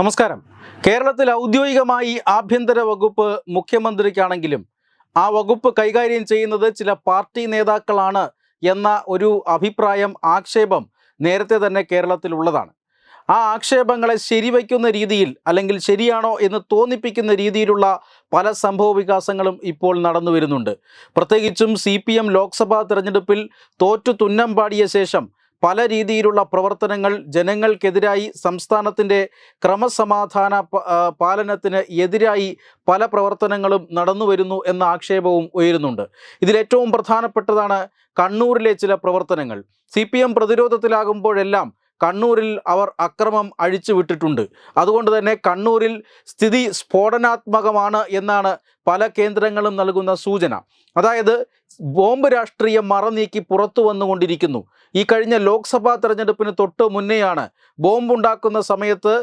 നമസ്കാരം കേരളത്തിൽ ഔദ്യോഗികമായി ആഭ്യന്തര വകുപ്പ് മുഖ്യമന്ത്രിക്കാണെങ്കിലും ആ വകുപ്പ് കൈകാര്യം ചെയ്യുന്നത് ചില പാർട്ടി നേതാക്കളാണ് എന്ന ഒരു അഭിപ്രായം ആക്ഷേപം നേരത്തെ തന്നെ ഉള്ളതാണ് ആ ആക്ഷേപങ്ങളെ ശരിവയ്ക്കുന്ന രീതിയിൽ അല്ലെങ്കിൽ ശരിയാണോ എന്ന് തോന്നിപ്പിക്കുന്ന രീതിയിലുള്ള പല സംഭവ വികാസങ്ങളും ഇപ്പോൾ നടന്നു വരുന്നുണ്ട് പ്രത്യേകിച്ചും സി പി എം ലോക്സഭാ തെരഞ്ഞെടുപ്പിൽ തോറ്റു തുന്നം പാടിയ ശേഷം പല രീതിയിലുള്ള പ്രവർത്തനങ്ങൾ ജനങ്ങൾക്കെതിരായി സംസ്ഥാനത്തിൻ്റെ ക്രമസമാധാന പാലനത്തിന് എതിരായി പല പ്രവർത്തനങ്ങളും നടന്നു വരുന്നു എന്ന ആക്ഷേപവും ഉയരുന്നുണ്ട് ഇതിലേറ്റവും പ്രധാനപ്പെട്ടതാണ് കണ്ണൂരിലെ ചില പ്രവർത്തനങ്ങൾ സി പി എം പ്രതിരോധത്തിലാകുമ്പോഴെല്ലാം കണ്ണൂരിൽ അവർ അക്രമം അഴിച്ചുവിട്ടിട്ടുണ്ട് അതുകൊണ്ട് തന്നെ കണ്ണൂരിൽ സ്ഥിതി സ്ഫോടനാത്മകമാണ് എന്നാണ് പല കേന്ദ്രങ്ങളും നൽകുന്ന സൂചന അതായത് ബോംബ് രാഷ്ട്രീയം മറനീക്കി പുറത്തു വന്നുകൊണ്ടിരിക്കുന്നു ഈ കഴിഞ്ഞ ലോക്സഭാ തെരഞ്ഞെടുപ്പിന് തൊട്ട് മുന്നെയാണ് ബോംബുണ്ടാക്കുന്ന സമയത്ത്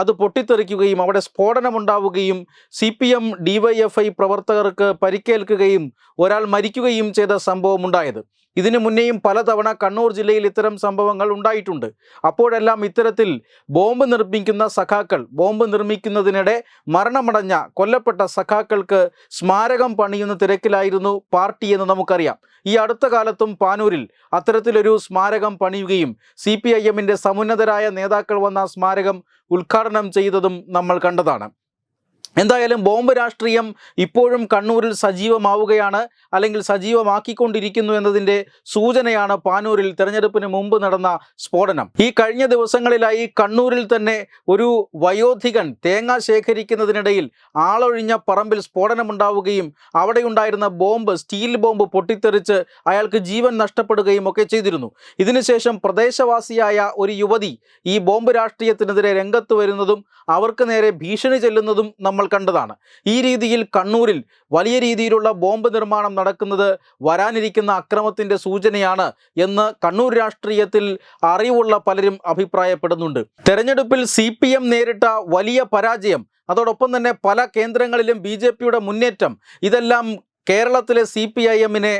അത് പൊട്ടിത്തെറിക്കുകയും അവിടെ സ്ഫോടനമുണ്ടാവുകയും C P M D Y F I പ്രവർത്തകർക്ക് പരിക്കേൽക്കുകയും ഒരാൾ മരിക്കുകയും ചെയ്ത സംഭവം ഉണ്ടായത് ഇതിനു മുന്നേയും പലതവണ കണ്ണൂർ ജില്ലയിൽ ഇത്തരം സംഭവങ്ങൾ ഉണ്ടായിട്ടുണ്ട് അപ്പോഴെല്ലാം ഇത്തരത്തിൽ ബോംബ് നിർമ്മിക്കുന്ന സഖാക്കൾ ബോംബ് നിർമ്മിക്കുന്നതിനിടെ മരണമടഞ്ഞ കൊല്ലപ്പെട്ട സഖാക്കൾക്ക് സ്മാരകം പണിയുന്ന തിരക്കിലായിരുന്നു പാർട്ടി എന്ന് നമുക്കറിയാം ഈ അടുത്ത കാലത്തും പാനൂരിൽ അത്തരത്തിലൊരു സ്മാരകം പണിയുകയും സി പി ഐ എമ്മിൻ്റെ സമുന്നതരായ നേതാക്കൾ വന്ന സ്മാരകം ഉദ്ഘാടനം ചെയ്തതും നമ്മൾ കണ്ടതാണ് എന്തായാലും ബോംബ് രാഷ്ട്രീയം ഇപ്പോഴും കണ്ണൂരിൽ സജീവമാവുകയാണ് അല്ലെങ്കിൽ സജീവമാക്കിക്കൊണ്ടിരിക്കുന്നു എന്നതിൻ്റെ സൂചനയാണ് പാനൂരിൽ തെരഞ്ഞെടുപ്പിന് മുമ്പ് നടന്ന സ്ഫോടനം ഈ കഴിഞ്ഞ ദിവസങ്ങളിലായി കണ്ണൂരിൽ തന്നെ ഒരു വയോധികൻ തേങ്ങ ശേഖരിക്കുന്നതിനിടയിൽ ആളൊഴിഞ്ഞ പറമ്പിൽ സ്ഫോടനമുണ്ടാവുകയും അവിടെയുണ്ടായിരുന്ന ബോംബ് സ്റ്റീൽ ബോംബ് പൊട്ടിത്തെറിച്ച് അയാൾക്ക് ജീവൻ നഷ്ടപ്പെടുകയും ഒക്കെ ചെയ്തിരുന്നു ഇതിനുശേഷം പ്രദേശവാസിയായ ഒരു യുവതി ഈ ബോംബ് രാഷ്ട്രീയത്തിനെതിരെ രംഗത്ത് വരുന്നതും അവർക്ക് നേരെ ഭീഷണി ചെല്ലുന്നതും നമ്മൾ കണ്ടതാണ് ഈ രീതിയിൽ കണ്ണൂരിൽ വലിയ രീതിയിലുള്ള ബോംബ് നിർമ്മാണം നടക്കുന്നത് വരാനിരിക്കുന്ന അക്രമത്തിൻ്റെ സൂചനയാണ് എന്ന് കണ്ണൂർ രാഷ്ട്രീയത്തിൽ അറിവുള്ള പലരും അഭിപ്രായപ്പെടുന്നുണ്ട് തെരഞ്ഞെടുപ്പിൽ സി നേരിട്ട വലിയ പരാജയം അതോടൊപ്പം തന്നെ പല കേന്ദ്രങ്ങളിലും ബി മുന്നേറ്റം ഇതെല്ലാം കേരളത്തിലെ സി പി ഐ എമ്മിനെ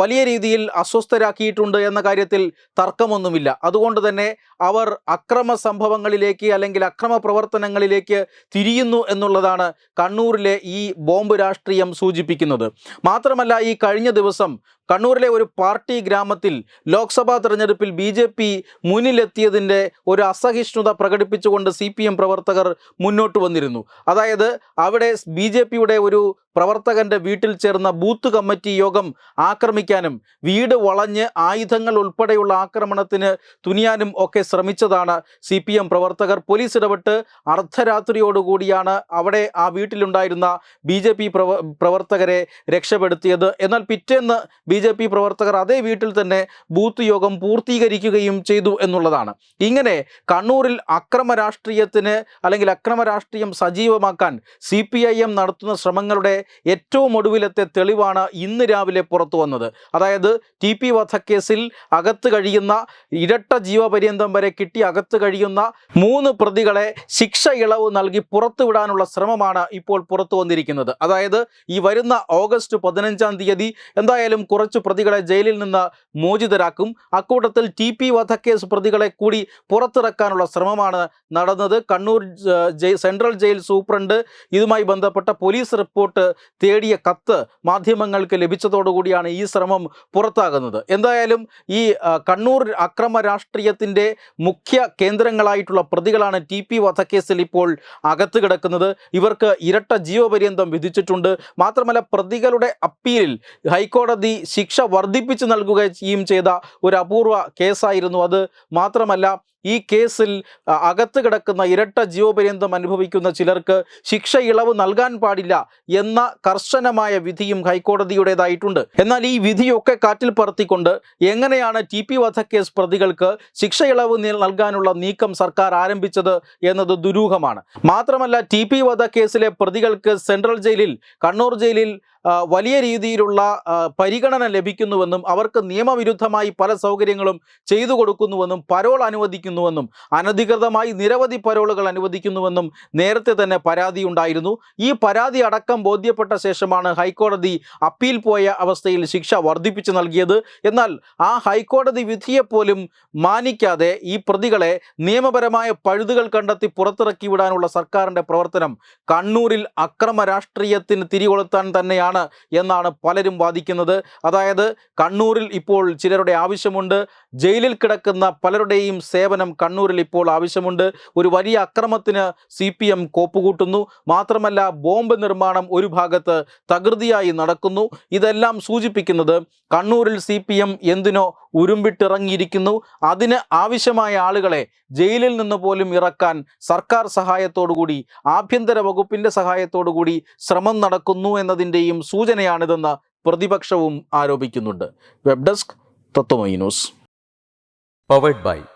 വലിയ രീതിയിൽ അസ്വസ്ഥരാക്കിയിട്ടുണ്ട് എന്ന കാര്യത്തിൽ തർക്കമൊന്നുമില്ല അതുകൊണ്ട് തന്നെ അവർ അക്രമ സംഭവങ്ങളിലേക്ക് അല്ലെങ്കിൽ അക്രമ പ്രവർത്തനങ്ങളിലേക്ക് തിരിയുന്നു എന്നുള്ളതാണ് കണ്ണൂരിലെ ഈ ബോംബ് രാഷ്ട്രീയം സൂചിപ്പിക്കുന്നത് മാത്രമല്ല ഈ കഴിഞ്ഞ ദിവസം കണ്ണൂരിലെ ഒരു പാർട്ടി ഗ്രാമത്തിൽ ലോക്സഭാ തെരഞ്ഞെടുപ്പിൽ ബി ജെ പി മുന്നിലെത്തിയതിൻ്റെ ഒരു അസഹിഷ്ണുത പ്രകടിപ്പിച്ചുകൊണ്ട് സി പി എം പ്രവർത്തകർ മുന്നോട്ട് വന്നിരുന്നു അതായത് അവിടെ ബി ജെ പിയുടെ ഒരു പ്രവർത്തകന്റെ വീട്ടിൽ ചേർന്ന ബൂത്ത് കമ്മിറ്റി യോഗം ആക്രമിക്കാനും വീട് വളഞ്ഞ് ആയുധങ്ങൾ ഉൾപ്പെടെയുള്ള ആക്രമണത്തിന് തുനിയാനും ഒക്കെ ശ്രമിച്ചതാണ് സി പി എം പ്രവർത്തകർ പോലീസ് ഇടപെട്ട് അർദ്ധരാത്രിയോടുകൂടിയാണ് അവിടെ ആ വീട്ടിലുണ്ടായിരുന്ന ബി ജെ പി പ്രവർത്തകരെ രക്ഷപ്പെടുത്തിയത് എന്നാൽ പിറ്റേന്ന് ബി ബി ജെ പി പ്രവർത്തകർ അതേ വീട്ടിൽ തന്നെ ബൂത്ത് യോഗം പൂർത്തീകരിക്കുകയും ചെയ്തു എന്നുള്ളതാണ് ഇങ്ങനെ കണ്ണൂരിൽ അക്രമ രാഷ്ട്രീയത്തിന് അല്ലെങ്കിൽ അക്രമ രാഷ്ട്രീയം സജീവമാക്കാൻ സി പി ഐ എം നടത്തുന്ന ശ്രമങ്ങളുടെ ഏറ്റവും ഒടുവിലത്തെ തെളിവാണ് ഇന്ന് രാവിലെ പുറത്തു വന്നത് അതായത് ടി പി വധക്കേസിൽ അകത്ത് കഴിയുന്ന ഇരട്ട ജീവപര്യന്തം വരെ കിട്ടി അകത്ത് കഴിയുന്ന മൂന്ന് പ്രതികളെ ശിക്ഷ ഇളവ് നൽകി പുറത്തുവിടാനുള്ള ശ്രമമാണ് ഇപ്പോൾ പുറത്തു വന്നിരിക്കുന്നത് അതായത് ഈ വരുന്ന ഓഗസ്റ്റ് പതിനഞ്ചാം തീയതി എന്തായാലും കുറച്ച് കുറച്ച് പ്രതികളെ ജയിലിൽ നിന്ന് മോചിതരാക്കും അക്കൂട്ടത്തിൽ ടി പി വധക്കേസ് പ്രതികളെ കൂടി പുറത്തിറക്കാനുള്ള ശ്രമമാണ് നടന്നത് കണ്ണൂർ സെൻട്രൽ ജയിൽ സൂപ്രണ്ട് ഇതുമായി ബന്ധപ്പെട്ട പോലീസ് റിപ്പോർട്ട് തേടിയ കത്ത് മാധ്യമങ്ങൾക്ക് ലഭിച്ചതോടുകൂടിയാണ് ഈ ശ്രമം പുറത്താകുന്നത് എന്തായാലും ഈ കണ്ണൂർ അക്രമ രാഷ്ട്രീയത്തിൻ്റെ മുഖ്യ കേന്ദ്രങ്ങളായിട്ടുള്ള പ്രതികളാണ് ടി പി വധക്കേസിൽ ഇപ്പോൾ അകത്ത് കിടക്കുന്നത് ഇവർക്ക് ഇരട്ട ജീവപര്യന്തം വിധിച്ചിട്ടുണ്ട് മാത്രമല്ല പ്രതികളുടെ അപ്പീലിൽ ഹൈക്കോടതി ശിക്ഷ വർദ്ധിപ്പിച്ച് നൽകുകയും ചെയ്ത ഒരു അപൂർവ കേസായിരുന്നു അത് മാത്രമല്ല ഈ കേസിൽ അകത്ത് കിടക്കുന്ന ഇരട്ട ജീവപര്യന്തം അനുഭവിക്കുന്ന ചിലർക്ക് ശിക്ഷ ഇളവ് നൽകാൻ പാടില്ല എന്ന കർശനമായ വിധിയും ഹൈക്കോടതിയുടേതായിട്ടുണ്ട് എന്നാൽ ഈ വിധിയൊക്കെ കാറ്റിൽ പറത്തിക്കൊണ്ട് എങ്ങനെയാണ് ടി പി വധക്കേസ് പ്രതികൾക്ക് ശിക്ഷ ഇളവ് നൽകാനുള്ള നീക്കം സർക്കാർ ആരംഭിച്ചത് എന്നത് ദുരൂഹമാണ് മാത്രമല്ല ടി പി വധക്കേസിലെ പ്രതികൾക്ക് സെൻട്രൽ ജയിലിൽ കണ്ണൂർ ജയിലിൽ വലിയ രീതിയിലുള്ള പരിഗണന ലഭിക്കുന്നുവെന്നും അവർക്ക് നിയമവിരുദ്ധമായി പല സൗകര്യങ്ങളും ചെയ്തു കൊടുക്കുന്നുവെന്നും പരോൾ അനുവദിക്കുന്നു ചെയ്യുന്നുവെന്നും അനധികൃതമായി നിരവധി പരോളുകൾ അനുവദിക്കുന്നുവെന്നും നേരത്തെ തന്നെ പരാതി ഉണ്ടായിരുന്നു ഈ പരാതി അടക്കം ബോധ്യപ്പെട്ട ശേഷമാണ് ഹൈക്കോടതി അപ്പീൽ പോയ അവസ്ഥയിൽ ശിക്ഷ വർദ്ധിപ്പിച്ചു നൽകിയത് എന്നാൽ ആ ഹൈക്കോടതി വിധിയെപ്പോലും മാനിക്കാതെ ഈ പ്രതികളെ നിയമപരമായ പഴുതുകൾ കണ്ടെത്തി പുറത്തിറക്കി വിടാനുള്ള സർക്കാരിൻ്റെ പ്രവർത്തനം കണ്ണൂരിൽ അക്രമ രാഷ്ട്രീയത്തിന് തിരികൊളുത്താൻ തന്നെയാണ് എന്നാണ് പലരും വാദിക്കുന്നത് അതായത് കണ്ണൂരിൽ ഇപ്പോൾ ചിലരുടെ ആവശ്യമുണ്ട് ജയിലിൽ കിടക്കുന്ന പലരുടെയും സേവനം സമാധാനം കണ്ണൂരിൽ ഇപ്പോൾ ആവശ്യമുണ്ട് ഒരു വലിയ അക്രമത്തിന് സി പി എം കോപ്പുകൂട്ടുന്നു മാത്രമല്ല ബോംബ് നിർമ്മാണം ഒരു ഭാഗത്ത് തകൃതിയായി നടക്കുന്നു ഇതെല്ലാം സൂചിപ്പിക്കുന്നത് കണ്ണൂരിൽ സി പി എം എന്തിനോ ഉരുമ്പിട്ടിറങ്ങിയിരിക്കുന്നു അതിന് ആവശ്യമായ ആളുകളെ ജയിലിൽ നിന്ന് പോലും ഇറക്കാൻ സർക്കാർ സഹായത്തോടുകൂടി ആഭ്യന്തര വകുപ്പിൻ്റെ സഹായത്തോടുകൂടി ശ്രമം നടക്കുന്നു എന്നതിൻ്റെയും സൂചനയാണിതെന്ന് പ്രതിപക്ഷവും ആരോപിക്കുന്നുണ്ട് web desk Tatwamayi news powered by